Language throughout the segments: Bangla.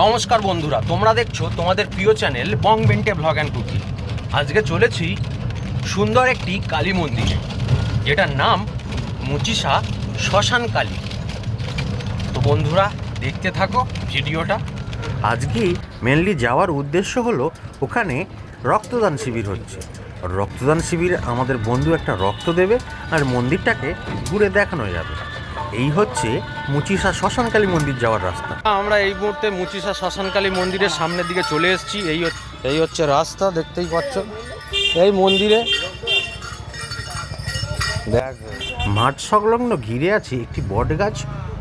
নমস্কার বন্ধুরা, তোমরা দেখছ তোমাদের প্রিয় চ্যানেল বং বেন্টে ব্লগ অ্যান্ড কুকি। আজকে চলেছি সুন্দর একটি কালী মন্দিরে, যেটার নাম মুচিসা শ্মশান কালী। তো বন্ধুরা, দেখতে থাকো ভিডিওটা। আজকে মেনলি যাওয়ার উদ্দেশ্য হলো, ওখানে রক্তদান শিবির হচ্ছে। রক্তদান শিবিরে আমাদের বন্ধু একটা রক্ত দেবে আর মন্দিরটাকে ঘুরে দেখানো যাবে। এই হচ্ছে মুচিসা শ্মশানকালী মন্দির যাওয়ার রাস্তা। আমরা এই মুহূর্তে মুচিসা শ্মশানকালী মন্দিরের সামনের দিকে চলে এসেছি। এই এই হচ্ছে রাস্তা দেখতেই পাচ্ছ। এই মন্দিরে দেখ। মাঠ সংলগ্ন ঘিরে আছে একটি বট গাছ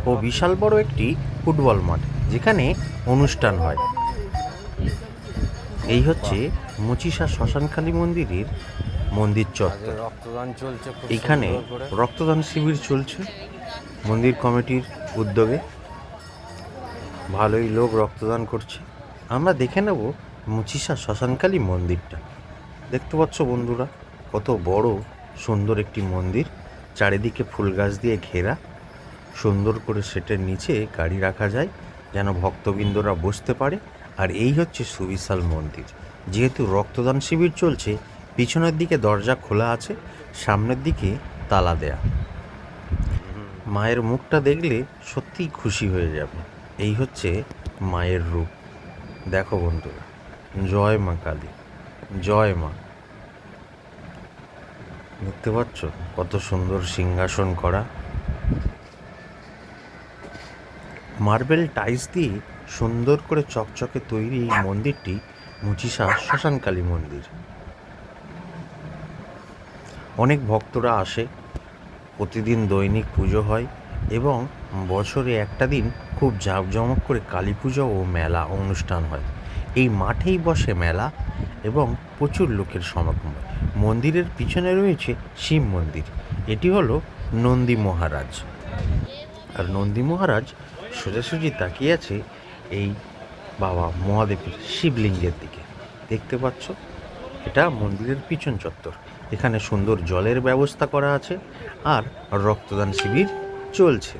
ও বিশাল বড় একটি ফুটবল মাঠ যেখানে অনুষ্ঠান হয়। এই হচ্ছে মুচিসা শ্মশানকালী মন্দিরের মন্দির চত্বর। করে। রক্তদান শিবির চলছে। মন্দির কমিটির উদ্যোগে ভালোই লোক রক্তদান করছে। আমরা দেখে নেব মুচিসা শ্মশানকালী মন্দিরটা। দেখতে পাচ্ছ বন্ধুরা, কত বড়, সুন্দর একটি মন্দির। চারিদিকে ফুল গাছ দিয়ে ঘেরা। সুন্দর করে সেটের নিচে গাড়ি রাখা যায়, যেন ভক্তবৃন্দরা বসতে পারে। আর এই হচ্ছে সুবিশাল মন্দির। যেহেতু রক্তদান শিবির চলছে, পিছনের দিকে দরজা খোলা আছে, সামনের দিকে তালা দেয়া। মায়ের মুখটা দেখলে সত্যিই খুশি হয়ে যাবে। এই হচ্ছে মায়ের রূপ। দেখো বন্ধুরা, জয় মা কালী, জয় মা। দেখতে পাচ্ছ কত সুন্দর সিংহাসন করা। মার্বেল টাইলস দিয়ে সুন্দর করে চকচকে তৈরি এই মন্দিরটি মুচিসা শ্মশানকালী মন্দির। অনেক ভক্তরা আসে প্রতিদিন দৈনিক পুজো হয় এবং বছরে একটা দিন খুব জাঁকজমক করে কালী পুজো ও মেলা অনুষ্ঠান হয়। এই মাঠেই বসে মেলা এবং প্রচুর লোকের সমাগম হয়। মন্দিরের পিছনে রয়েছে শিব মন্দির। এটি হলো নন্দী মহারাজ। আর নন্দী মহারাজ সোজাসুজি তাকিয়ে আছে এই বাবা মহাদেবের শিবলিঙ্গের দিকে। দেখতে পাচ্ছ? এটা মন্দিরের পিছন চত্বর। এখানে সুন্দর জলের ব্যবস্থা করা আছে আর রক্তদান শিবির চলছে।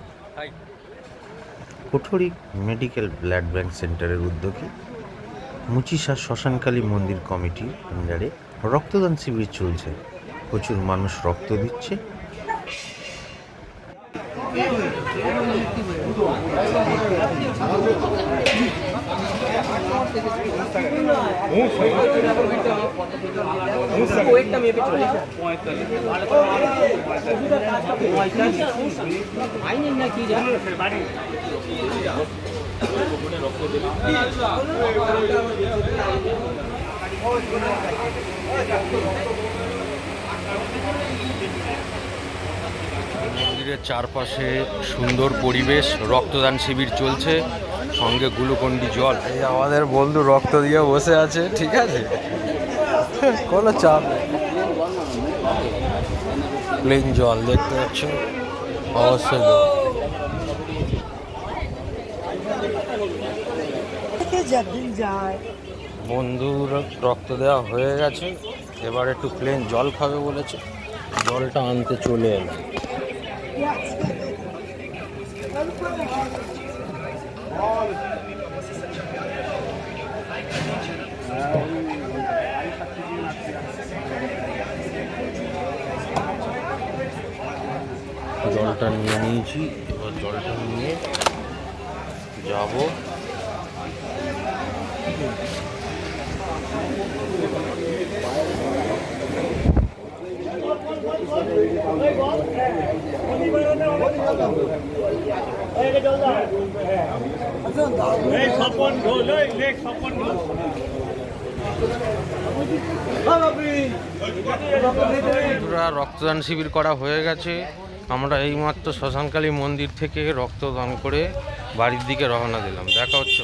কোঠরি মেডিকেল ব্লাড ব্যাংক সেন্টারের উদ্যোগে মুচিসা শ্মশানকালী মন্দির কমিটির আন্ডারে রক্তদান শিবির চলছে। প্রচুর মানুষ রক্ত দিচ্ছে। মন্দিরের চারপাশে সুন্দর পরিবেশ রক্তদান শিবির চলছে। সঙ্গে গ্লুকন্ডি জল। এই আমাদের বন্ধু রক্ত দিয়ে বসে আছে ঠিক আছে? কোনো চাপ নেই। প্লেন জল দেখতে পাচ্ছ? অবশ্যই। বন্ধুর রক্ত দেওয়া হয়ে গেছে। এবার একটু প্লেন জল খাবে বলেছে। জলটা আনতে চলে এলাম। জলটা নিয়ে নিয়েছি। এবার জলটা নিয়ে যাব। রক্তদান শিবির করা হয়ে গেছে। আমরা এইমাত্র শ্মশানকালী মন্দির থেকে রক্তদান করে বাড়ির দিকে রওনা দিলাম। দেখা হচ্ছে